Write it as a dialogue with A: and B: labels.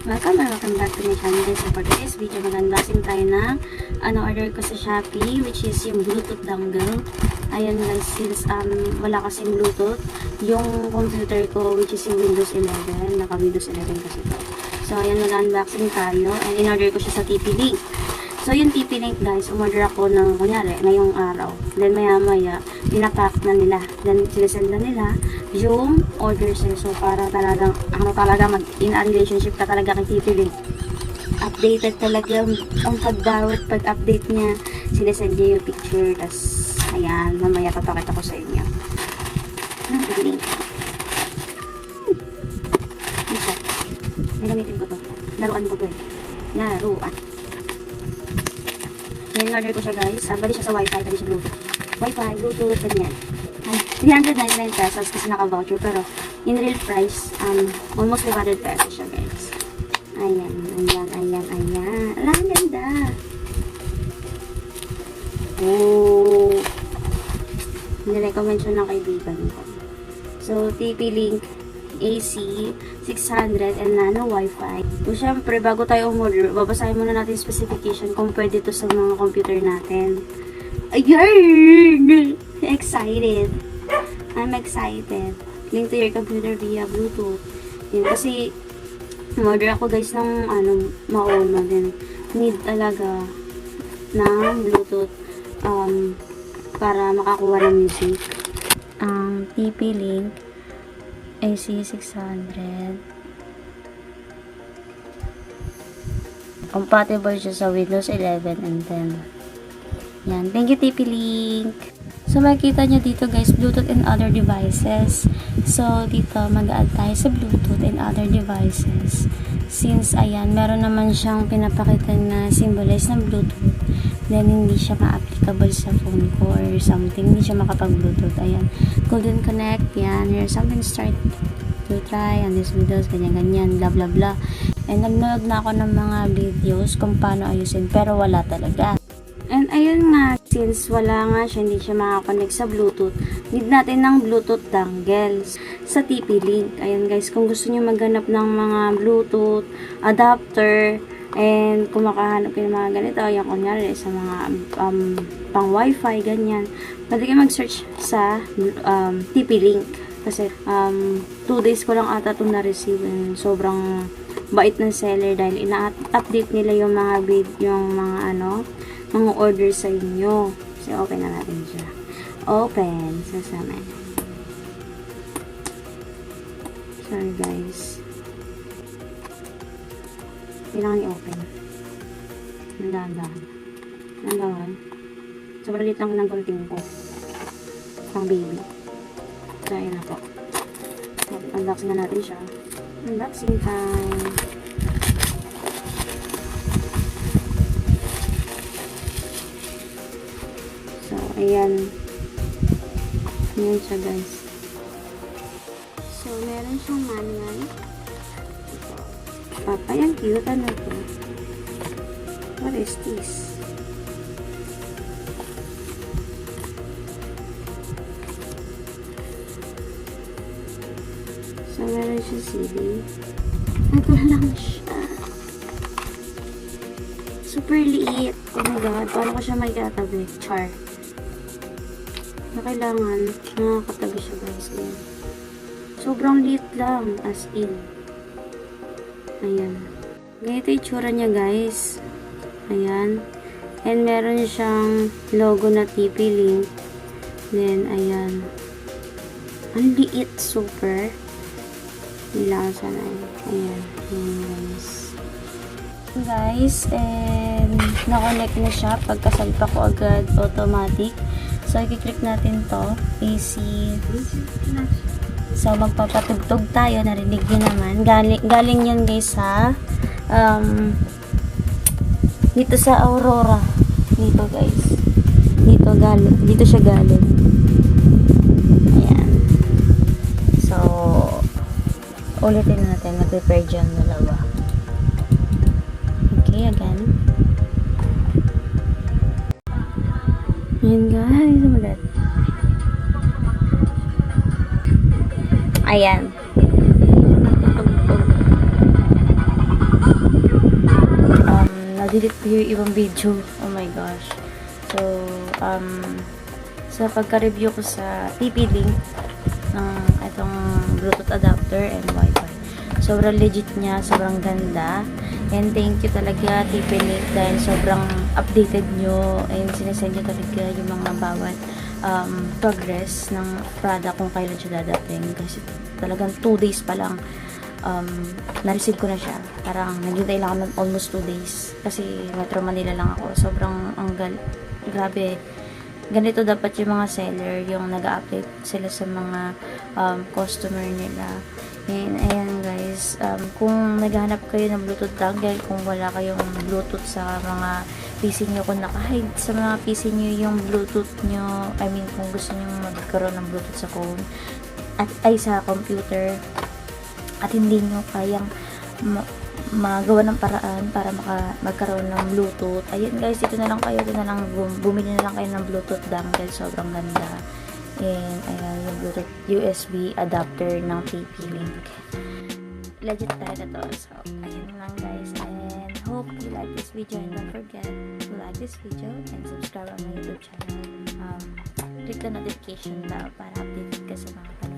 A: Welcome or welcome back to my channel guys. So for today's video, mag-unboxing tayo ng ano order ko sa Shopee which is yung Bluetooth dongle. Ayan guys, since um, wala kasing Bluetooth, yung computer ko which is yung Windows 11, naka Windows 11 kasi to. So ayan, mag-unboxing tayo and in-order ko siya sa TP-Link. So yung TP-Link guys, umorder ako ng kunyari, ngayong araw. Then maya maya, pinapack na nila. Then sinesend na nila yung order sa'yo. So para talagang, ano talaga, mag in a relationship ka talaga kay TP-Link. Updated talaga yung ang pagdawat, pag-update niya. Sinesend niya yung picture. Tapos, ayan, mamaya papakita ko sa inyo. Galing. Isa. Nagamitin ko to. Laruan ko to eh. Laruan. Yan, order ko siya guys. Ah, bali siya sa wifi, bali siya bluetooth. Wifi, bluetooth, ganyan. Ay, 399 pesos kasi naka-voucher. Pero, in real price, um, almost 500 pesos siya guys. Ayan, ayan, ayan, ayan. Ala, ang ganda. Oh. Nirecommend siya ng kaibigan ko. So, TP-Link AC 600 and nano Wi-Fi. So, syempre, bago tayo umorder, babasahin muna natin specification kung pwede to sa mga computer natin. Ayun! Excited! I'm excited. Link to your computer via Bluetooth. Yun, kasi, umorder ako guys ng ano, mauna din. Need talaga ng Bluetooth um, para makakuha ng music. Ang TP-Link AC600 compatible siya sa Windows 11 and 10 yan, thank you TP-Link so makikita nyo dito guys Bluetooth and other devices. So dito mag-add tayo sa Bluetooth and other devices since ayan, meron naman siyang pinapakita na symbolize ng Bluetooth then hindi siya ma-applicable sa phone ko or something, hindi siya makapag-Bluetooth ayan, Golden Connect yan, here's something start to try on these videos, ganyan-ganyan, blah blah blah. And nagnood na ako ng mga videos kung paano ayusin pero wala talaga. And ayun nga, since wala nga siya, hindi siya makakonect sa Bluetooth, need natin ng Bluetooth dongles sa TP-Link. Ayun guys, kung gusto niyo maghanap ng mga Bluetooth adapter, and kung makahanap kayo ng mga ganito, yung kunyari sa mga um, pang wifi, ganyan, pwede kayo mag-search sa um, TP-Link. Kasi um, 2 days ko lang ata itong na-receive and sobrang bait ng seller dahil ina-update nila yung mga bid, yung mga ano, mga order sa inyo. So, open na natin siya. Open. Sasama. Sorry, guys. Kailangan i-open. Nandahan. Nandahan. Sobrang lit lang ng gunting ko. Pang baby. So, ayun na po. So, unboxing na natin siya. Unboxing time. Ayan. Ayan siya, guys. So, meron siyang manual. Papa, yan cute. Ano to? What is this? So, meron siya CD. Ito lang siya. Super liit. Oh my god. Paano ko siya may katabi? Char. Na kailangan, nakakatabi siya guys. Ayan. Sobrang liit lang. As in. Ayan. Ganito yung tsura niya guys. Ayan. And meron siyang logo na TP-Link. Then, ayan. Ang liit. Super. Kailangan sana. Ayan. Ayan guys guys and na-connect na siya pagkasalpa ko agad automatic so i-click natin to. AC so magpapatugtog tayo. Narinig nyo naman. Galing, galing yan guys sa um, dito sa Aurora. Dito guys. Dito galing dito siya galing. Ayan. So ulitin natin. Mag-prepare dyan dalawa. Okay, again. Ayan guys, god. Ayan. na-delete ko yung ibang video. Oh my gosh. So, um, sa pagka-review ko sa TP-Link ng itong Bluetooth adapter and Wi-Fi. Sobrang legit niya, sobrang ganda. And thank you talaga TP-Link dahil sobrang updated nyo and sinesend nyo talaga yung mga bawat um, progress ng product kung kailan siya dadating. Kasi talagang 2 days pa lang um, na-receive ko na siya. Parang naghintay lang ako ng almost 2 days. Kasi Metro Manila lang ako. Sobrang ang gal- grabe. Ganito dapat yung mga seller, yung nag update sila sa mga um, customer nila. And ayan guys, um, kung naghahanap kayo ng Bluetooth dongle, kung wala kayong Bluetooth sa mga PC nyo, kung naka-hide sa mga PC nyo yung Bluetooth nyo, I mean kung gusto nyo magkaroon ng Bluetooth sa phone, at ay sa computer, at hindi nyo kayang ma- magawa ng paraan para maka, magkaroon ng Bluetooth. Ayun guys, dito na lang kayo, dito na lang, bum- bumili na lang kayo ng Bluetooth dongle. Sobrang ganda. And ayan, yung Bluetooth USB adapter ng TP-Link. Legit talaga to. So, ayun lang guys. And hope you like this video and don't forget to like this video and subscribe on my YouTube channel. Um, click the notification bell para updated ka sa mga.